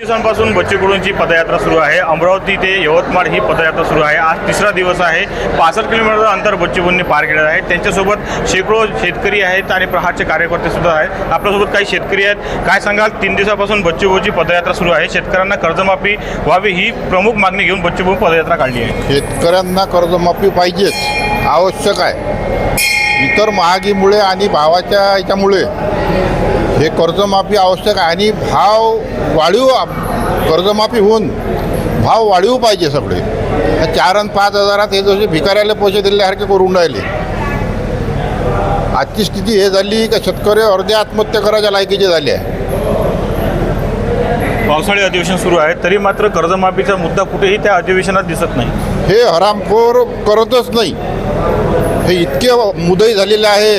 दिवसांपासून बच्चूकडूंची पदयात्रा सुरू आहे. अमरावती ते यवतमाळ ही पदयात्रा सुरू आहे. आज तिसरा दिवस आहे. पासष्ट किलोमीटर अंतर बच्चूकडूंनी पार केलेलं आहे. त्यांच्यासोबत शेकडो शेतकरी आहेत आणि प्रहारचे कार्यकर्ते सुद्धा आहेत. आपल्यासोबत काही शेतकरी आहेत. काय सांगाल? तीन दिवसापासून बच्चू पदयात्रा सुरू आहे. शेतकऱ्यांना कर्जमाफी व्हावी ही प्रमुख मागणी घेऊन बच्चू पदयात्रा काढली आहे. शेतकऱ्यांना कर्जमाफी पाहिजेच. आवश्यक आहे. इतर महागीमुळे आणि भावाच्या याच्यामुळे हे कर्जमाफी आवश्यक आहे आणि भाव वाढीव कर्जमाफी होऊन भाव वाढीव पाहिजे सगळे. चार आणि पाच हजारात हे जसे भिकाऱ्याला पैसे दिल्यासारखे करून राहिले. आजची स्थिती हे झाली का शेतकरी अर्धे आत्महत्या करायच्या लायकीचे झाले आहे. पावसाळी अधिवेशन सुरू आहे तरी मात्र कर्जमाफीचा मुद्दा कुठेही त्या अधिवेशनात दिसत नाही. हे हरामखोर करतच नाही. हे इतके मुदई झालेले आहे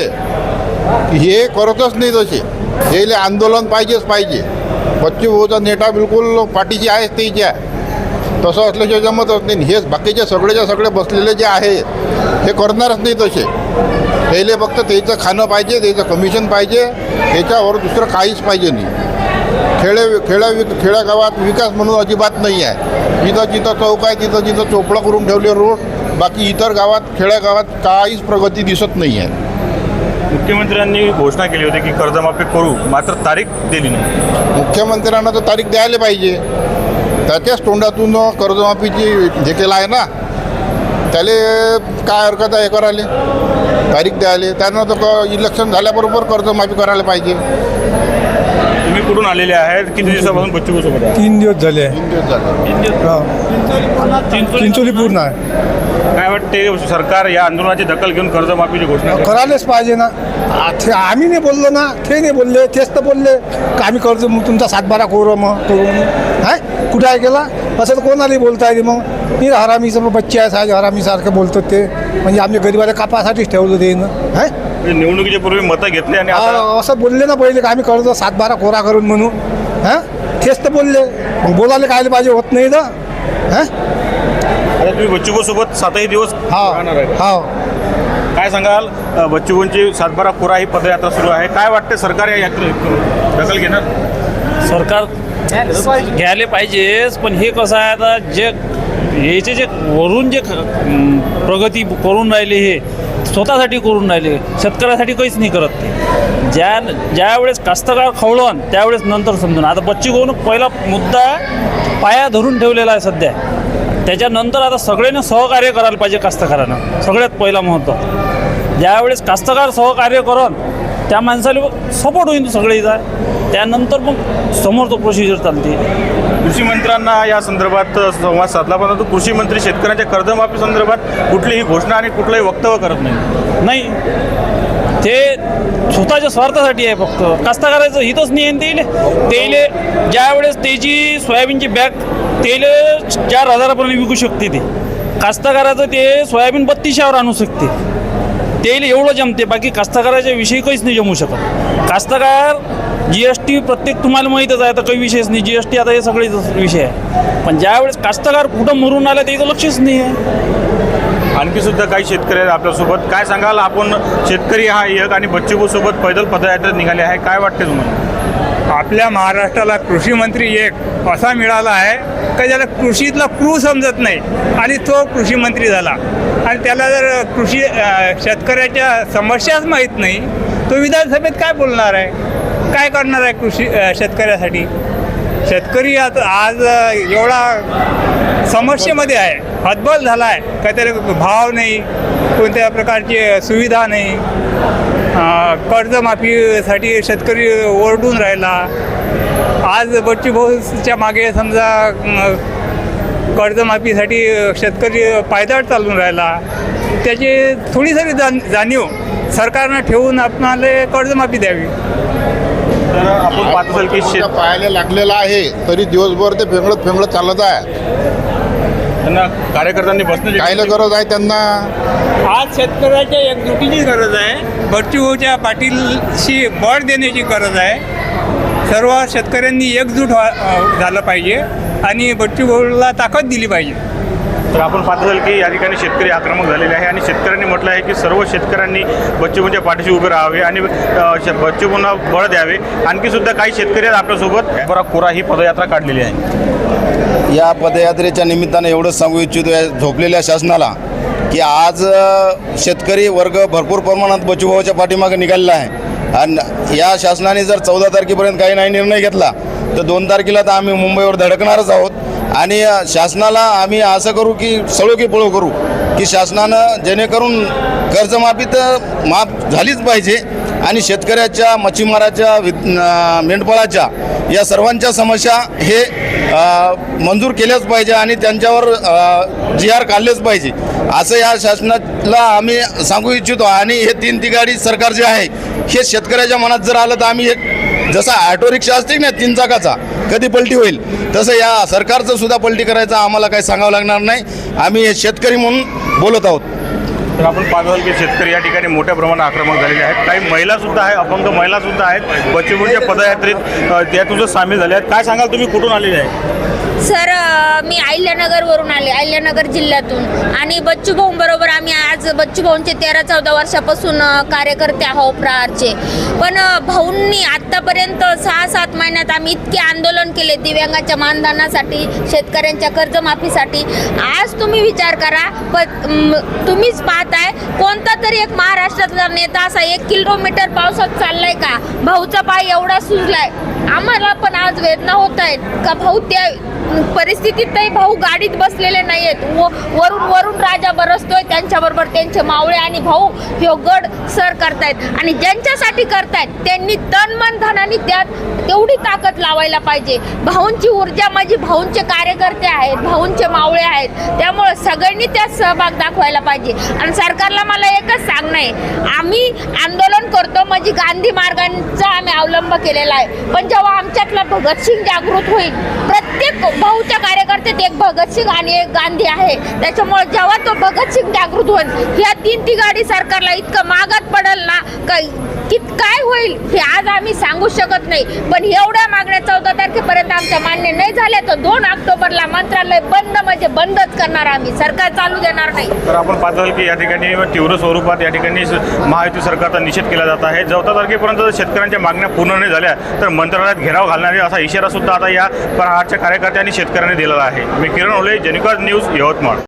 की हे करतच नाही तसे. यायले आंदोलन पाहिजेच पाहिजे. बच्चू भाऊचा नेटा बिलकुल पाठीची आहेच त्याची आहे. तसं असल्याशिवाय जमतच नाही. हेच बाकीचे सगळेच्या सगळे बसलेले जे आहे हे करणारच नाही तसे. पहिले फक्त त्याचं खाणं पाहिजे त्याचं कमिशन पाहिजे त्याच्यावर दुसरं काहीच पाहिजे नाही. खेडे खेड्या खेड्यागावात विकास म्हणून अजिबात नाही आहे. जिथं जिथं चौक आहे तिथं जिथं चोपडा करून ठेवले रोड बाकी इतर गावात खेड्यागावात काहीच प्रगती दिसत नाही आहे. मुख्यमंत्र्यांनी घोषणा केली होती की कर्जमाफी करू मात्र तारीख दिली नाही. मुख्यमंत्र्यांना तर तारीख द्यायला पाहिजे. त्याच्याच तोंडातून कर्जमाफीची हे केलं आहे ना. त्याले काय हरकत आहे हे करायला? तारीख द्यायला. त्यांना तर क- इलेक्शन झाल्याबरोबर कर्जमाफी करायला पाहिजे. तुम्ही कुठून आलेले आहेत? किती दिवसापासून बच्चू सोबत आहे? तीन दिवस झाले. तीन दिवस झाले. हा. चिंचोली पूर्ण आहे. काय वाटते सरकार या आंदोलनाची दखल घेऊन कर्जमाफीची घोषणा करेल? करायलाच पाहिजे ना. आ, ते आम्ही नाही बोललो ना ते नाही बोलले तेच तर बोलले. का आम्ही कर्ज मग तुमचा सातबारा करू मग करू. हा कुठे आहे गेला? असं तर कोणालाही बोलता येते मग. मी हरामीचं मग बच्चे आहे साहेब हरामीसारखं बोलतात ते. म्हणजे आम्ही गरीबाला कापासाठीच ठेवलं ते ना. हा म्हणजे निवडणुकीच्या पूर्वी मतं घेतली आणि आता असं बोलले ना पहिले का आम्ही कर्ज सातबारा कोरा करून म्हणून. हां? तेच तर बोलले. मग बोलायला काय पाहिजे होत नाही ना. हां? आता तुम्ही बच्चू भाऊ सोबत सातही दिवस हा राहणार आहे हा काय सांगाल? अ, सातबारा कोरा ही पदयात्रा सुरू आहे. काय वाटते सरकार या यात्रेत दखल घेणार? सरकार घ्यायला पाहिजेच पण हे कसं आहे आता जे याचे जे वरून जे अं, प्रगती करून राहिले हे स्वतःसाठी करून राहिले शेतकऱ्यासाठी काहीच नाही करत ते. ज्या ज्या वेळेस कास्तकार खवळण त्यावेळेस नंतर समजून. आता बच्ची गोवून पहिला मुद्दा पाया धरून ठेवलेला आहे सध्या. त्याच्यानंतर आता सगळ्यांनी सहकार्य करायला पाहिजे कास्तकारानं. सगळ्यात पहिला महत्त्व. ज्यावेळेस कास्तकार सहकार्य करण त्या माणसाला सपोर्ट होईल सगळे इथं. त्यानंतर मग समोर तो प्रोसिजर चालते. कृषी मंत्र्यांना या संदर्भात संवाद साधला परंतु कृषी मंत्री शेतकऱ्यांच्या कर्जमाफी संदर्भात कुठलीही घोषणा आणि कुठलंही वक्तव्य करत नाही. नाही. ते स्वतःच्या स्वार्थासाठी आहे फक्त. कास्तकाराचं हितच नाही आहे तेले तेले ज्यावेळेस त्याची सोयाबीनची बॅग तेले चार हजारापर्यंत विकू शकते ते. कास्तकाराचं ते सोयाबीन बत्तीसशेवर आणू शकते. तेल एवढं जमते बाकी कास्तकाराच्या विषयी काहीच नाही जमू शकत. कास्तकार जी एस टी प्रत्येक तुम्हाला माहीतच आहे आता काही विषयच नाही. जी एस टी आता हे सगळेच विषय आहे. पण ज्यावेळेस कास्तकार कुठं मरून आला त्याचं लक्षच नाही आहे. आणखी सुद्धा काही शेतकरी आहेत आपल्यासोबत. काय सांगाल? आपण शेतकरी हा एक आणि बच्चू सोबत पैदल पदयात्रेत निघाले आहे. काय वाटते तुम्हाला? आपल्या महाराष्ट्राला कृषी मंत्री एक असा मिळाला आहे का ज्याला कृषीतला क्रू समजत नाही आणि तो कृषी मंत्री झाला. आणि त्याला जर कृषी शेतकऱ्याच्या समस्याच माहीत नाही तो विधानसभेत काय बोलणार आहे? काय करणार आहे कृषी शेतकऱ्यासाठी? शेतकरी आता आज एवढा समस्येमध्ये आहे. हतबल झाला आहे काहीतरी भाव नाही. कोणत्या प्रकारची सुविधा नाही. कर्जमाफीसाठी शेतकरी ओरडून राहिला. आज बच्ची भाऊच्या मागे समजा कर्जमाफीसाठी शेतकरी पायदळ चालून राहिला. त्याची थोडी तरी जाण जाणीव सरकारनं ठेवून आपणाला कर्जमाफी द्यावी. तर आपण पाहत असाल की शेत पायाला लागलेला आहे तरी दिवसभर ते फेंगळत फेंगळत चालत आहे. त्यांना कार्यकर्त्यांनी बसण्याची कायला गरज आहे त्यांना? आज शेतकऱ्याच्या एकजुटीची गरज आहे बच्चूभाऊच्या पाटीलशी बळ देण्याची गरज आहे. सर्व शेतकऱ्यांनी एकजूट व्हा झालं पाहिजे आणि बच्चूभाऊला ताकद दिली पाहिजे. तर आपण पाहत असाल की या ठिकाणी शेतकरी आक्रमक झालेले आहे आणि शेतकऱ्यांनी म्हटलं आहे की सर्व शेतकऱ्यांनी बच्चूबूंच्या म्हणजे पाठीशी उभे राहावे आणि बच्चूबूंना बळ द्यावे. आणखी सुद्धा काही शेतकरी आहेत आपल्यासोबत. बरा कोरा ही पदयात्रा काढलेली आहे. या पदयात्रेच्या निमित्तानं एवढंच सांगू इच्छितो या झोपलेल्या शासनाला की आज शेतकरी वर्ग भरपूर प्रमाणात बचूभावाच्या पाठीमागे निघालेला आहे. आणि या शासनाने जर चौदा तारखेपर्यंत काही नाही निर्णय घेतला तर दोन तारखेला तर आम्ही मुंबईवर धडकणारच आहोत. आणि शासनाला आम्ही असं करू की सळो की पळो करू की शासनानं जेणेकरून कर्जमाफी तर माफ झालीच पाहिजे आणि शेतकऱ्याच्या मच्छीमाराच्या वि मेंढपाळाच्या या सर्वांच्या समस्या हे मंजूर केल्याच पाहिजे आणि त्यांच्यावर जी आर काढलेच पाहिजे. असं या शासनाला आम्ही सांगू इच्छितो आणि हे तीन तिघाडी सरकार जे आहे हे शेतकऱ्याच्या मनात जर आलं तर आम्ही हे जसा ऑटो रिक्षा असते ना तीन चाकाचा कधी पलटी होईल? तसं या सरकारचं सुद्धा पलटी करायचं आम्हाला काही सांगावं लागणार नाही. आम्ही शेतकरी म्हणून बोलत आहोत. तर आपण पाहतो की शेतकरी या ठिकाणी मोठ्या प्रमाणात आक्रमक झालेले आहेत. काही महिलासुद्धा आहे अपंग महिलासुद्धा आहेत. बच्चूभाऊंच्या पदयात्रेत त्या तुझं सामील झाले आहेत. काय सांगाल तुम्ही? कुठून आलेले आहे? सर मी अहिल्यानगरवरून आले अहिल्यानगर जिल्ह्यातून. आणि बच्चू भाऊ बरोबर आम्ही आज बच्चू भाऊंचे तेरा चौदा वर्षापासून कार्यकर्ते आहोत प्रहारचे. पण भाऊंनी आत्तापर्यंत सहा सात महिन्यात आम्ही इतके आंदोलन केले दिव्यांगाच्या मानधनासाठी शेतकऱ्यांच्या कर्जमाफीसाठी. आज तुम्ही विचार करा प तुम्हीच पाहताय कोणता तरी एक महाराष्ट्रातला नेता असा एक किलोमीटर पावसात चाललाय का? भाऊचा पाय एवढा सुजलाय. आम्हाला पण आज वेदना होत आहेत. का भाऊ त्या परिस्थितीतही भाऊ गाडीत बसलेले नाही आहेत व वरून वरून राजा बरसतोय त्यांच्याबरोबर त्यांचे मावळे आणि भाऊ ह्यो गड सर करतायत. आणि ज्यांच्यासाठी करतायत त्यांनी तन मन धनाने त्यात तेवढी ताकद लावायला पाहिजे. भाऊंची ऊर्जा माझी भाऊंचे कार्यकर्ते आहेत भाऊंचे मावळे आहेत. त्यामुळं सगळ्यांनी त्यात सहभाग दाखवायला पाहिजे. आणि सरकारला मला एकच सांगणं आहे आम्ही आंदोलन करतो म्हणजे गांधी मार्गांचा आम्ही अवलंब केलेला आहे. पण जेव्हा आमच्यातला भगतसिंग जागृत होईल प्रत्येक भाऊच्या कार्यकर्त्यात एक भगतसिंग आणि एक गांधी आहे. त्याच्यामुळे जेव्हा तो भगतसिंग जागृत होईल ह्या तीन ती गाडी सरकारला इतकं मागात पडेल ना काही कित काय होईल हे आज आम्ही सांगू शकत नाही. पण एवढ्या मागण्या चौदा तारखेपर्यंत आमच्या मान्य नाही झाल्या तर दोन ऑक्टोबरला मंत्रालय बंद म्हणजे बंदच करणार आम्ही. सरकार चालू देणार नाही. तर आपण पाहत की या ठिकाणी तीव्र स्वरूपात या ठिकाणी महायुती सरकारचा निषेध केला जात आहे. चौदा तारखेपर्यंत जर शेतकऱ्यांच्या मागण्या पूर्ण नाही झाल्या तर मंत्रालयात घेराव घालणारे असा इशारा सुद्धा आता या प्रहारच्या कार्यकर्त्यांनी शेतकऱ्यांनी दिलेला आहे. मी किरण ओले जनिकॉज न्यूज यवतमाळ.